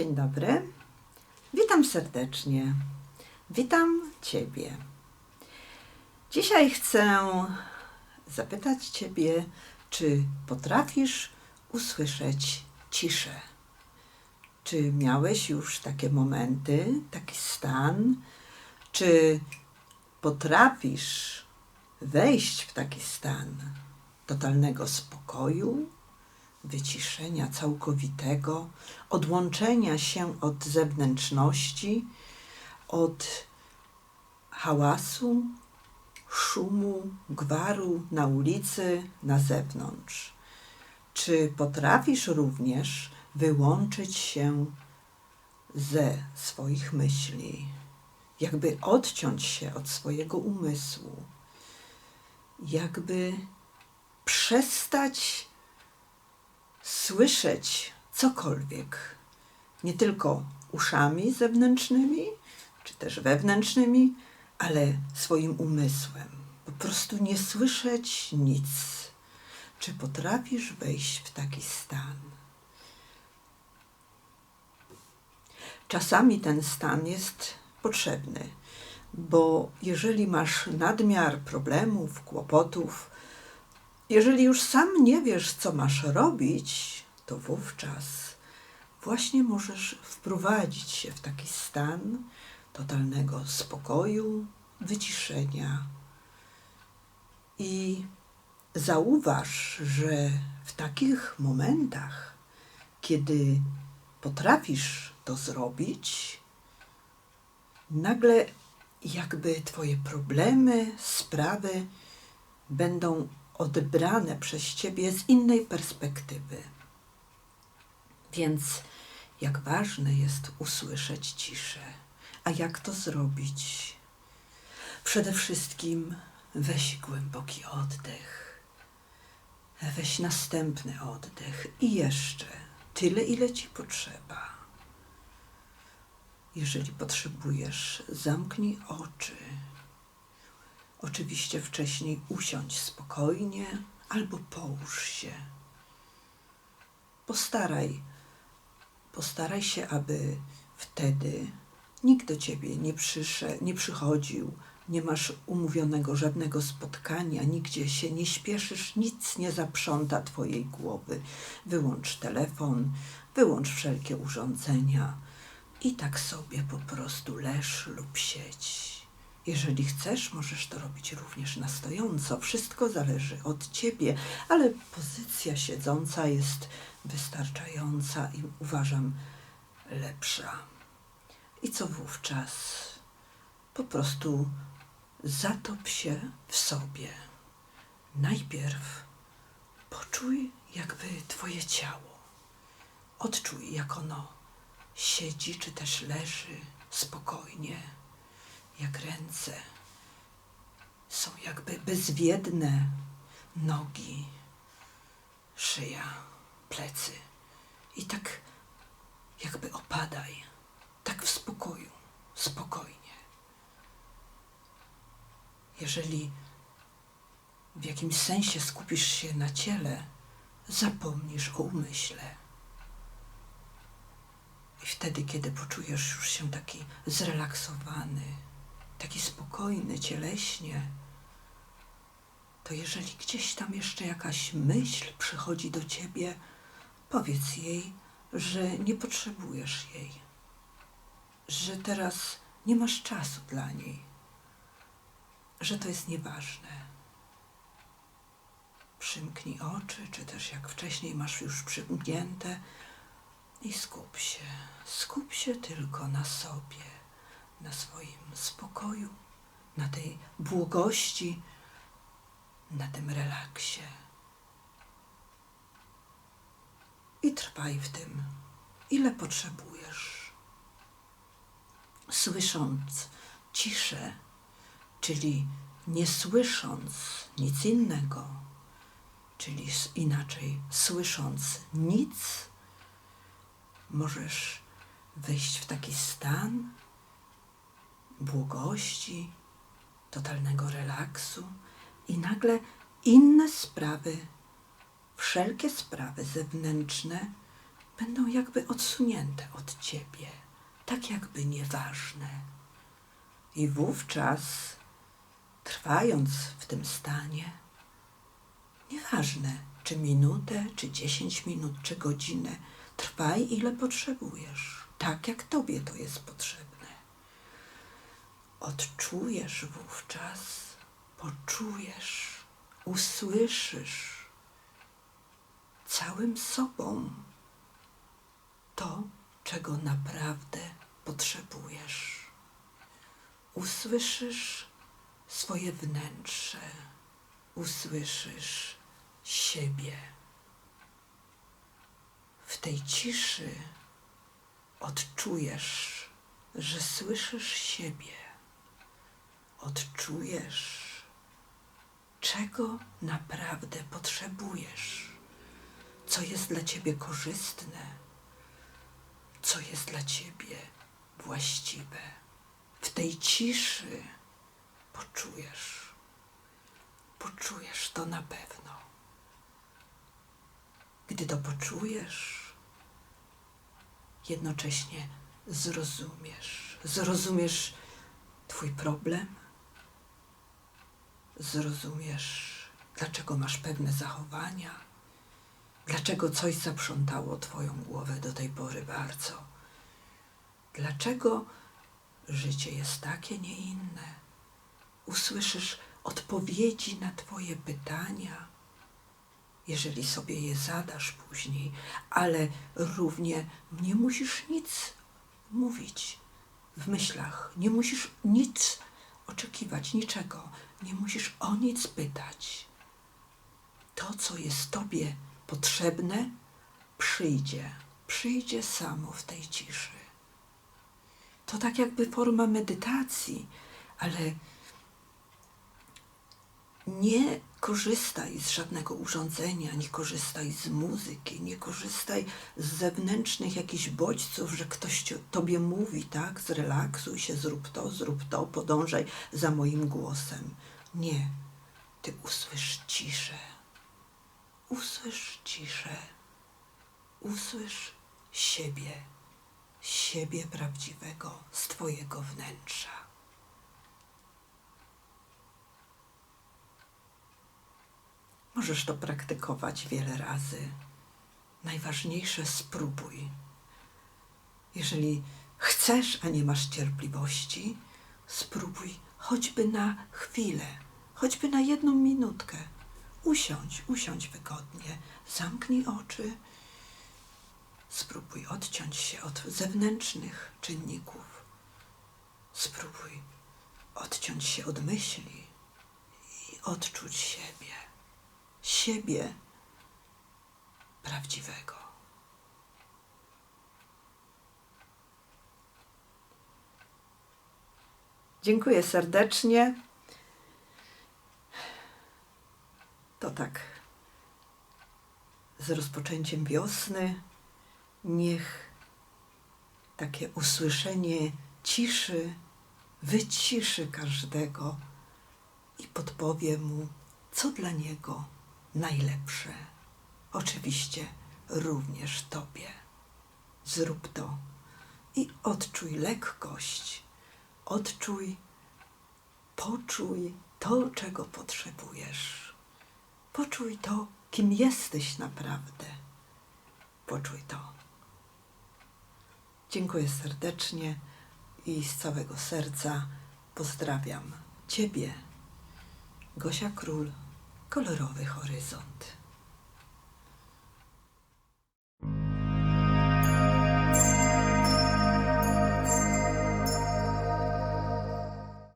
Dzień dobry. Witam serdecznie. Witam Ciebie. Dzisiaj chcę zapytać Ciebie, czy potrafisz usłyszeć ciszę? Czy miałeś już takie momenty, taki stan? Czy potrafisz wejść w taki stan totalnego spokoju, wyciszenia całkowitego, odłączenia się od zewnętrzności, od hałasu, szumu, gwaru na ulicy, na zewnątrz. Czy potrafisz również wyłączyć się ze swoich myśli, jakby odciąć się od swojego umysłu, jakby przestać słyszeć cokolwiek, nie tylko uszami zewnętrznymi, czy też wewnętrznymi, ale swoim umysłem. Po prostu nie słyszeć nic. Czy potrafisz wejść w taki stan? Czasami ten stan jest potrzebny, bo jeżeli masz nadmiar problemów, kłopotów, jeżeli już sam nie wiesz, co masz robić, to wówczas właśnie możesz wprowadzić się w taki stan totalnego spokoju, wyciszenia. I zauważ, że w takich momentach, kiedy potrafisz to zrobić, nagle jakby Twoje problemy, sprawy będą odebrane przez Ciebie z innej perspektywy. Więc jak ważne jest usłyszeć ciszę. A jak to zrobić? Przede wszystkim weź głęboki oddech. Weź następny oddech i jeszcze tyle, ile ci potrzeba. Jeżeli potrzebujesz, zamknij oczy. Oczywiście wcześniej usiądź spokojnie albo połóż się. Postaraj, postaraj się, aby wtedy nikt do ciebie nie, przyszedł, nie przychodził, nie masz umówionego żadnego spotkania, nigdzie się nie śpieszysz, nic nie zaprząta twojej głowy. Wyłącz telefon, wyłącz wszelkie urządzenia i tak sobie po prostu leż lub siedź. Jeżeli chcesz, możesz to robić również na stojąco. Wszystko zależy od ciebie, ale pozycja siedząca jest wystarczająca i uważam lepsza. I co wówczas? Po prostu zatop się w sobie. Najpierw poczuj jakby Twoje ciało. Odczuj, jak ono siedzi czy też leży spokojnie jak ręce. Są jakby bezwiedne nogi, szyja, plecy. I tak jakby opadaj, tak w spokoju, spokojnie. Jeżeli w jakimś sensie skupisz się na ciele, zapomnisz o umyśle. I wtedy, kiedy poczujesz już się taki zrelaksowany, taki spokojny cieleśnie, to jeżeli gdzieś tam jeszcze jakaś myśl przychodzi do ciebie, powiedz jej, że nie potrzebujesz jej, że teraz nie masz czasu dla niej, że to jest nieważne. Przymknij oczy, czy też jak wcześniej masz już przymknięte i skup się, skup się tylko na sobie na swoim spokoju, na tej błogości, na tym relaksie. I trwaj w tym, ile potrzebujesz. Słysząc ciszę, czyli nie słysząc nic innego, czyli inaczej słysząc nic, możesz wejść w taki stan, błogości, totalnego relaksu i nagle inne sprawy, wszelkie sprawy zewnętrzne będą jakby odsunięte od ciebie, tak jakby nieważne. I wówczas, trwając w tym stanie, nieważne czy minutę, czy dziesięć minut, czy godzinę, trwaj ile potrzebujesz, tak jak tobie to jest potrzebne. Odczujesz wówczas, poczujesz, usłyszysz całym sobą to, czego naprawdę potrzebujesz. Usłyszysz swoje wnętrze, usłyszysz siebie. W tej ciszy odczujesz, że słyszysz siebie. Odczujesz, czego naprawdę potrzebujesz, co jest dla ciebie korzystne, co jest dla ciebie właściwe. W tej ciszy poczujesz, poczujesz to na pewno. Gdy to poczujesz, jednocześnie zrozumiesz. Zrozumiesz Twój problem, zrozumiesz, dlaczego masz pewne zachowania, dlaczego coś zaprzątało Twoją głowę do tej pory bardzo, dlaczego życie jest takie, nie inne. Usłyszysz odpowiedzi na Twoje pytania, jeżeli sobie je zadasz później, ale równie nie musisz nic mówić w myślach, nie musisz nic oczekiwać, niczego, nie musisz o nic pytać. To, co jest Tobie potrzebne, przyjdzie, przyjdzie samo w tej ciszy. To tak jakby forma medytacji, ale nie korzystaj z żadnego urządzenia, nie korzystaj z muzyki, nie korzystaj z zewnętrznych jakichś bodźców, że ktoś tobie mówi, tak? Zrelaksuj się, zrób to, zrób to, podążaj za moim głosem. Nie. Ty usłysz ciszę. Usłysz ciszę. Usłysz siebie, siebie prawdziwego z Twojego wnętrza. Możesz to praktykować wiele razy. Najważniejsze spróbuj. Jeżeli chcesz, a nie masz cierpliwości, spróbuj choćby na chwilę, choćby na jedną minutkę. Usiądź, usiądź wygodnie, zamknij oczy. Spróbuj odciąć się od zewnętrznych czynników. Spróbuj odciąć się od myśli i odczuć siebie siebie prawdziwego. Dziękuję serdecznie. To tak. Z rozpoczęciem wiosny niech takie usłyszenie ciszy wyciszy każdego i podpowie mu, co dla niego najlepsze. Oczywiście również Tobie. Zrób to i odczuj lekkość, odczuj, poczuj to, czego potrzebujesz. Poczuj to, kim jesteś naprawdę. Poczuj to. Dziękuję serdecznie i z całego serca pozdrawiam Ciebie, Gosia Król kolorowy horyzont.